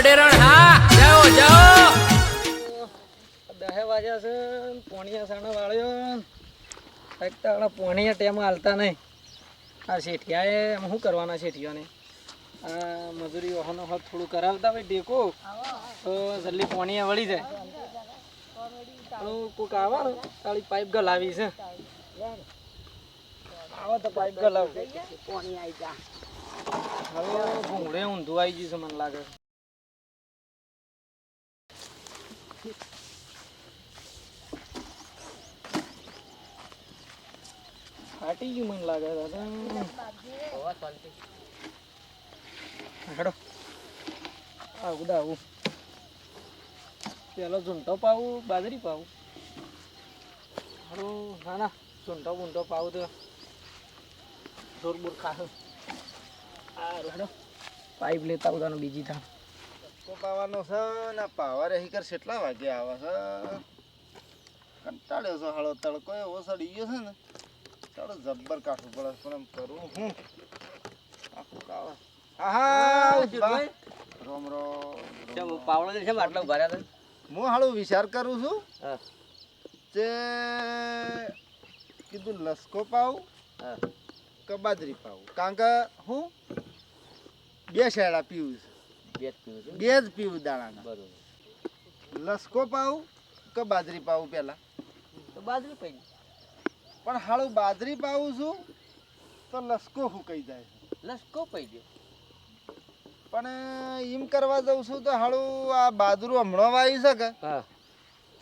અડેરણ હા જાઓ જાઓ. દહે વાગ્યા છે પોણિયા સાણા વાળ્યો એક તાણા પોણિયા ટેમ હાલતા નહીં. આ શેઠિયાએ એમ શું કરવાના શેઠિયાને? આ મજૂરી વાહનો હોત થોડું કરાવતા હોય ટેકો તો જલ્દી પોણિયા વળી જાય. કોક આવવાનું તાળી પાઇપ ગલાવી છે. આવો તો પાઇપ ગલાવ. હવે ભૂંગળે ઊંધું આવી ગયું છે મને લાગે ફાટી ગયું મને લાગે હેડો. આવું દા આવું. પેલો ઝૂંટો પાવું, બાજરી પાવું. હારું, ના ના. ઝૂંટો બૂંટો પાવું તો જોર બોર ખાશે. હારું, હેડો. પાઇપ લેતા આવું બીજી તો પાવાનો છે ને પાવા રહી કર કેટલા વાગે આવે છે. કંટાળ્યો છે, હાળો તડકો એવો સડી ગયો છે ને. ચાલો જબ્બર કાઢવું પડે પણ એમ કરું હું? આખું કાવા. રોમ રોમ પાવડો છે આટલા ઊભા રહ્યા હું હાળો વિચાર કરું છું તે કીધું લસકો હા. કે બાજરી પાવું કારણ કે હું બે શેડા પીવું છે. બે જ પીવું દાણાના. બરોબર. લસકો પાઉ કે બાજરી પાઉ પેલા તો બાજરી પડી. પણ હાળું બાજરી પાવું છું તો લસકો હુકાઈ જાય લસકો પડી ગયો. પણ એમ કરવા જઉં છું તો હાળું આ બાજરું હમણાં વાવી છે કે?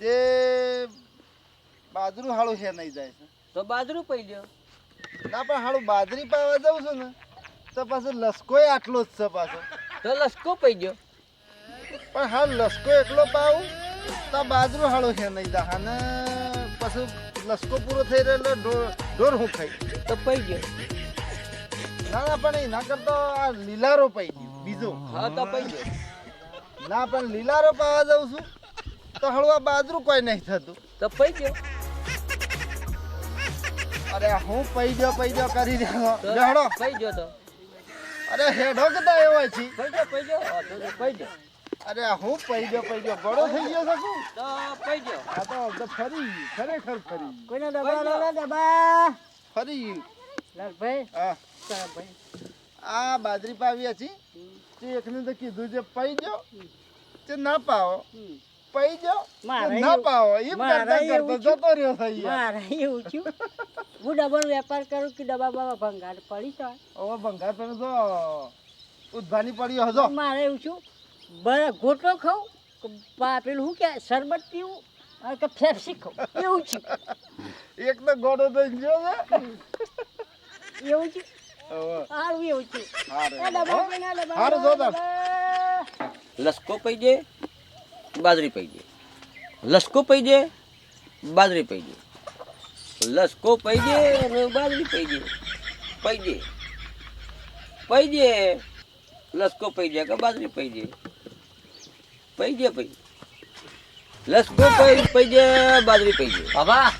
તે બાજરું હાળું છે નહીં જાય છે. તો બાજરું પડી ગયો. ના પણ હાળું બાજરી પાવા જઉં છું ને તો પાછું લસકોય આટલો જ છે પાછો. તો લસકો પડી ગયો. પણ હા લસકો એટલો પાવું તો બાજરું હાળું છે નહીં જાય. અને પછી લસકો પૂરો થઈ રહ્યો ઢોર ઢોર હું ખાઈ. તો પડી ગયો. ના ના પણ એના કરતો આ લીલારો પાઈ ગયો બીજો. હા તો પડી ગયો. ના પણ લીલારો પાવા જાઉં છું તો હળવા બાજરું કોઈ નહીં થતું. તો પડી ગયો. અરે હું પઈ ગયો પૈ ગયો કરી રહ્યો તો હેડો પડી ગયો તો. અરે હેડો કદા એવો છે પઈ ગયો પઈ ગયો. પડી ગયો. અરે હું પૈ ગયો પૈ ગયો. ગળો થઈ ગયો શકું તો પડી ગયો. આ તો ફરી ખરેખર ફરી. કોઈના ડબ્બા લાલા ડબ્બા? ફરી. લાલભાઈ હા. ભાઈ આ બાજરી પાવી હતી. તે એકને તો કીધું છે પડી ગયો. તે ના પાવો. પૈ ગયો. મારે તે ના પાવો. એ કરતા કરતા જતો રહ્યો થઈ મારે એવું છું. હું ડબલ વેપાર કરું કે ડબ્બા બાબા ભંગાર પડી તો ઓ ભંગાર પડ્યો તો ઉદ્ધાની પડ્યો હજો મારે એવું છું. બરાબર ગોટો ખાઉં પા- પેલું શું કે શરબત પીવું? કે ફેફસી ખાઉં? એવું છે. એક તો ગોડો થઈ ગયો છે એવું છે? હવે. સારું એવું છે. લસકો પૈજે જાય બાજરી પડી જાય લસકો પૈજે જાય બાજરી પડી જાય લસકો પૈજે જાય અને બાજરી પડી જાય પડી જાય પડી જાય લસકો પૈજે જાય કે બાજરી પડી જાય જાય પડી લસકો પૈ જાય બાજરી પડી જાય બાબા.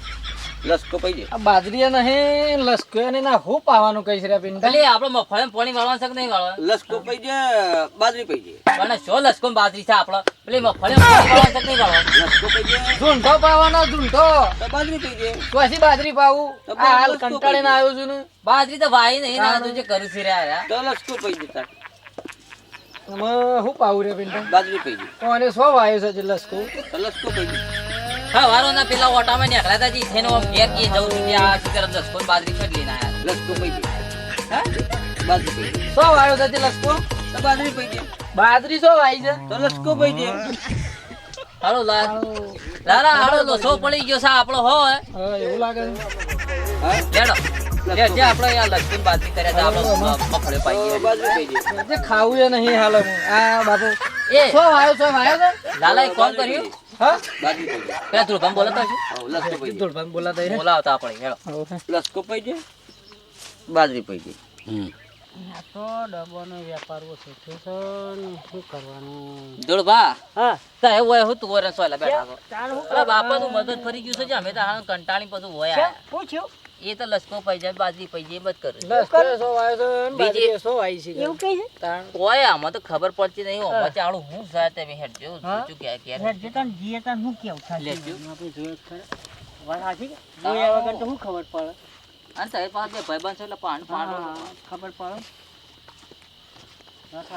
લસકો જાય આ બાજરી નહીં લસકો ને ના હું પાવાનું કહીશ રે પિંડા ખાલી આપણો મફળે પાણી વાળવાનું છે નહીં વાળવા લસકો જાય બાજરી જાય પણ શો લસકો બાજરી છે આપણો? પેલી મફળે પાણી વાળવાનું શક નહીં વાળવા લસકો જાય ઝૂંઠો પાવાનો ઝૂંઠો બાજરી પડી જાય પછી બાજરી પાવું. આ હાલ કંટાળીને આવ્યો છું ને. બાજરી તો ભાઈ નહીં ના તું જે કરું છે રે આ. તો લસકો પડી જતા એમાં હું પાવું રે પિંડા બાજરી સો વાયો છે જે લસકો લસકો પડી જાય હા વારો ના પેલા ઓટામાં નીકળ્યા હતા જી થઈને આમ ઘેર કે જવું છું કે આ શું કરે લસકો બાજરી ફેર લઈને આયા લસકો હા? બાજરી સો વાયો છે જે લસકો તો બાજરી પડી જાય બાજરી સો વાઈ છે? તો લસકો પડી જાય હાલો લા લાલા હાલો લોસો પડી ગયો છે આપણો હો એવું લાગે છે. હા? લે જે આપણે આ ને બાજરી કર્યા હતા આપણો મફળે પાઈ ગયા. બાજરી પડી જાય જે ખાવું એ નહીં હાલ આ બાપુ. એ. સો વાયો સો વાયો લાલા કોલ કર્યું? હા? બાજરી પેલા ધ્રુવભાઈ બોલાતા છે હા, લસકો પડી જાય દોડભાન બોલાતા બોલાવતા આપણે હેડો લસકો પડી જાય બાજરી પડી જાય આ તો ડબ્બાનો વેપાર ઓછો થયો શું કરવાનું? ધ્રુવભા હા. તા એવું હોય હું તું ઓરે સોયલા બેઠા છો? અરે બાપા તું મદદ ફરી ગયું છે જે અમે તો હાલ કંટાળી બધું હોય પૂછ્યું? એ તો લસકો પૈ જાય બાજરી પૈ જાય બધ કરે. લસકો સો છે બીજી- બાજરી સો છે. એવું છે? કોઈ આમાં તો ખબર પડતી નહીં આમાં ચાલુ હું સાહેબ તમે હેડજો શું કે કે હેડજો જીએ તને હું કેવું થાય? લેજો. આપણે જોઈએ ખરે. વાત સાચી જોયા વગર તો હું ખબર પડે? અને તારી પાસે બે ભાઈબંધ છે એટલે પાણી હા, ખબર પડે. વાત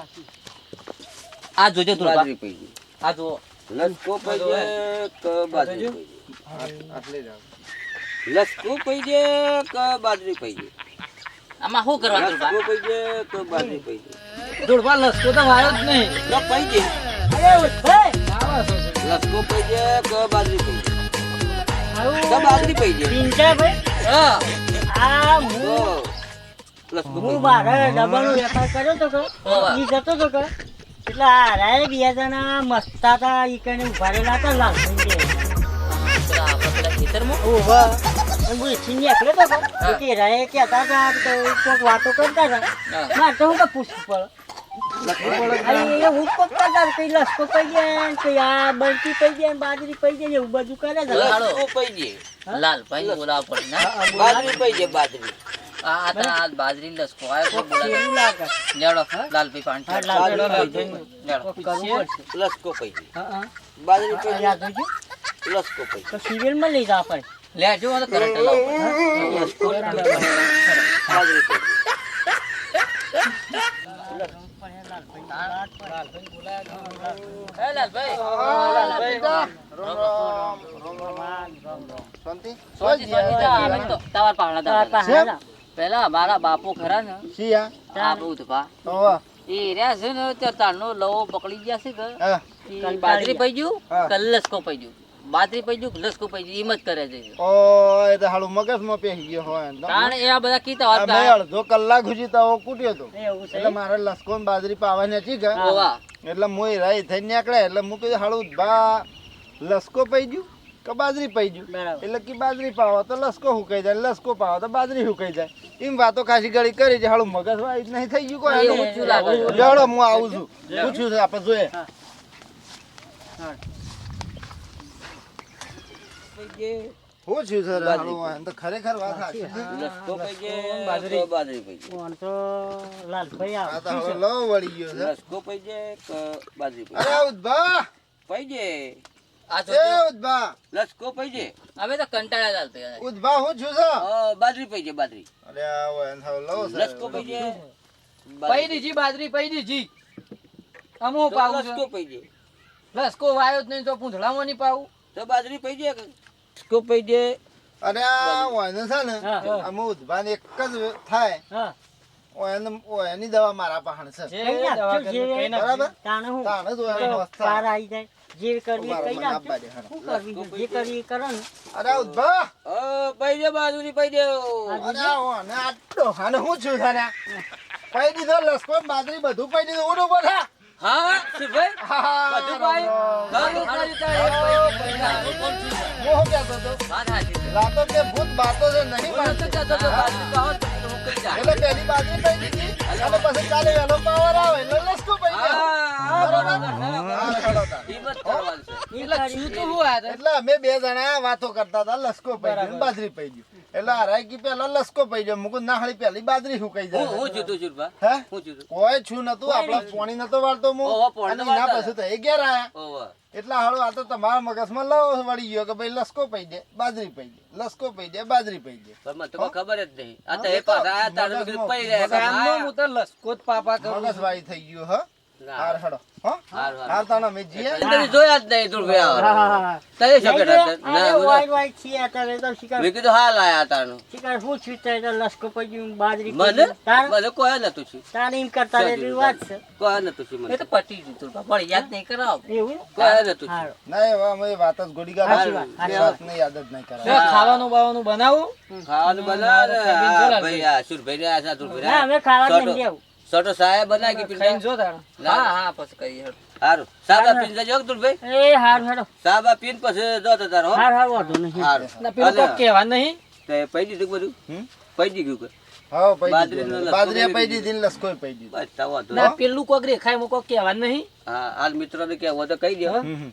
આ જોજો તું બાજરી પડી ગઈ. આ જો લસકો પડી જાય કે બાજરી પડી આટલી જ. જાય લસકો પૈજે કે બાજરી પડી જાય આમાં શું કરવાનું લસકું પૈજે કે બાજરી જાય ધૂળવા લસકો તો વાયો જ નહીં. તો પૈજે. લસકો પડી જાય કે બાજરી આવું કે બાજરી પડી જાય પિંચા ભાઈ? હા. આ હું હું બારે વેપાર કર્યો તો કે ઈ જતો તો કે એટલે આ રાય બે મસ્તા હતા ઈ કને ઊભા રહેલા હતા લાલ ખેતરમાં? અને હું એથી નીકળ્યો તો કે કે રાય કહેતા હતા તો કોઈક વાતો કરતા હતા. હા. મારે તો હું કે પૂછવું પડે. હું પકતા હતા કઈ લસકો પડી જાય કઈ આ બરકી પડી જાય બાજરી પડી જાય એવું બધું કરે છે. લસકો પડી જાય? લાલભાઈ ને બોલાવવા પડે બાજરી પડી જાય બાજરી. આ આ બાજરી લસકો આવ્યો તો લાગે. લેડો લાલ. લેડો પડશે. લસકો હા. બાજરી લસકો તો સિરિયલમાં લઈ જા આપણે. લેજો જો તો કરંટ લાવો. પેલા મારા બાપુ ખરા ને. એ રહ્યા છે ને તે તારનો લવો પકડી ગયા છે બાજરી પઈ ગયું હા. કે લસકો બાજરી પઈ ગયું લસકો પઈ ગયું? એમ જ કરે છે. ઓ એ તો હાલું મગજમાં પેહી ગયો હોય કારણ એ આ બધા કીતા આ મેં અડધો કલાક સુધી તો કૂટ્યો તો. એટલે મારે લસકો ને બાજરી પાવાની હતી કે એટલે મોય રાઈ થઈ નીકળે એટલે મૂકી કીધું હાલું બા લસકો પઈ ગયું કે બાજરી ગયું? એટલે કે બાજરી પાવો તો લસકો હુકાઈ જાય લસકો પાવો તો બાજરી હુકાઈ જાય. એમ વાતો ખાસી ગળી કરી છે. હાલું મગજ વાઈ નહીં થઈ ગયું કોઈ? એવું જ લાગે છે. લેવડો હું આવું છું. પૂછ્યું છે આપણે જોઈએ. શું થયું સર હાલું તો ખરેખર વાત સાચી છે. લસકો કે બાજરી. પડી જાય કોણ તો લાલભાઈ આ તો હવે લવ વળી ગયો છે. લસકો પડી કે બાજરી પડી અરે ઉદભા! પડી જાય આ એ ઉદભા! લસકો પડી જાય હવે તો કંટાળા ચાલતો ઉદભા હું છું સર? બાજરી પડી જાય બાજરી. અરે હવે લવ લસકો સર બાજરી બાજરી અમુ પાવું લસકો વાયો જ નહીં તો પૂંછડામાં નહીં પાવું. તો બાજરી પડી જાય કે લસકો પડી અરે આ ઓયને ને છે ને. અમે ઉદભા એક જ થાય. હા. ઓયને- ઓયની દવા મારા પાહણ છે. જે જે. બરાબર? તાણે હું. તાણે જ તો વ્યવસ્થા. પાર આવી જાય. જે કરવી એ ઊભા રહો, કઈ મને દે, હાલો. શું કરવી છે? જે કરવી કરો ને. અરે ઉદભા અ, પડી જાય બાજરી અરે ઓને આટલો અને હું છું સારા પઈ દીધો લસકો ને બધું પૈડી દીધું. ઉડો બોલા હા સુભાઈ બધું પાઈ? બધું ઘર ઉતારી તારે પડી? હું કહેતો હતો? રાતો કે ભૂત બાતો છે નહીં માનતો. કહેતો તો બાજરી પાવો તો હું કહી. એટલે પહેલી બાજરી પઈ દીધી અને પછી કાલે વહેલો પાવર આવે એટલે લસકો પઈ ગયો. એટલે? અમે બે જણા વાતો કરતા હતા લસકો પઈ ગયો બાજરી પઈ ગયું. એટલે હરાય કી પેલા લસકો પઈ ગયો મુકું નાહળી પેલી બાજરી સુકાઈ જાય. હું જુદું છું હે? કોઈ છું નતું આપડા પોણી નતો વાળતો હું. અને એના પછી તો એ ઘેર આયા. એટલે હાલો આ તો તમારા મગજમાં લવ વળી ગયો કે ભાઈ લસકો પઈ દે બાજરી પઈ દે લસકો પઈ દે બાજરી પઈ દે. પણ મને ખબર જ નહીં. આ તો હા, એ પાછા તારે પડી તો લસકો જ પાપા કરું મગજ થઈ ગયો હ. હાર હડો. હ? હારું, હારું. હાર તાનો મેં જીએ તમે જોયા જ નહીં ધ્રુવભાઈ હા, હા, હા. તઈ શું નહીં બેઠા રે, હતા? ના, અરે બોલો. વાઈટ વાઈટ છીએ અત્યારે તો શિકાર મેં કીધું હાલ આયા તારનું. શિકાર શું થયું તે તો લસકો પડી બાજરી મને? મને કોઈ નતું છું તાર કરતા રહેલી વાત છે? કોઈ નતું છું એ તો પટી ગયું તું પણ યાદ નહીં કરાવ. એવું? કોઈ નતું છું હારું. ના અમે વાત જ ગોડી સાચી વાત, સાચી યાદ જ નહીં ખાવાનું બાવાનું બનાવું? ખાવાનું બનાવે. આ ભાઈ આ ના અમે આવું સોટો સાહેબ બનાવી કે ખાઈને જો. હા હા પછી કઈ હારું. સાબા પીન જજો ધ્રુવભાઈ એ હારું હેડો. સાબા પીન પછી જો તો તારો હો. હાર હાર વાંધો નહીં. હારું. ના પેલું તો કહેવા નહીં. તે પૈ દીધું બધું? હમ? પૈ દીધું કે? હા પઈ બાજરીનો દીધું લસકો બાજરી મેળવી પઈ દીધી ને લસકો પઈ દીધું. બસ તો ના પેલું કોક રેખાય મો કોક કહેવા નહીં. હા હાલ મિત્રોને કહેવું તો કહી દે હમ, હમ.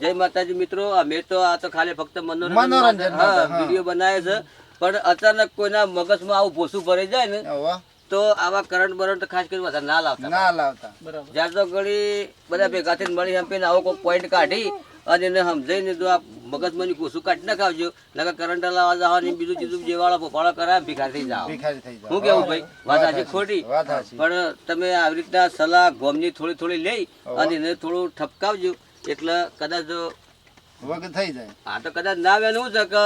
જય માતાજી મિત્રો અમે તો આ તો ખાલી ફક્ત મનોરંજન હા, હા. વીડિયો બનાવે છે. પણ અચાનક કોઈના મગજમાં આવું ભોસું ભરાઈ જાય ને હવે. તો આવા કરંટ બરંટ ખાસ કરી વધારે ના લાવતા. ના લાવતા. બરાબર. જ્યાં તો ઘડી બધા ભેગા થઈને મળી હંપીને આવો કોઈ પોઈન્ટ કાઢી અને એને સમજાઈને તો આ મગજમાંની કોસું કાઢી નાખાવજો. નકર કરંટ લાવવા જવાની બીજું ચીજું જેવાળા ફોફાળા કરાય ભિખાર થઈ જાવ હું કેવું ભાઈ? વાત આજે ખોટી? પણ તમે આવી રીતના સલાહ ગોમની થોડી થોડી લઈ અને એને થોડું ઠપકાવજો. એટલે કદાચ જો થઈ જાય. આ તો કદાચ ના આવે છે કે?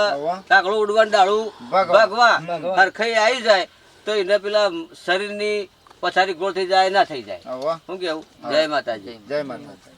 કાકડું ઉડવાનું ડાળું. ભગવા. ભગવા હરખાઈ આવી જાય. તો એને પેલા શરીરની પછાડી ગોળ થઈ જાય ના થઈ જાય. શું કેવું? જય માતાજી. જય માતા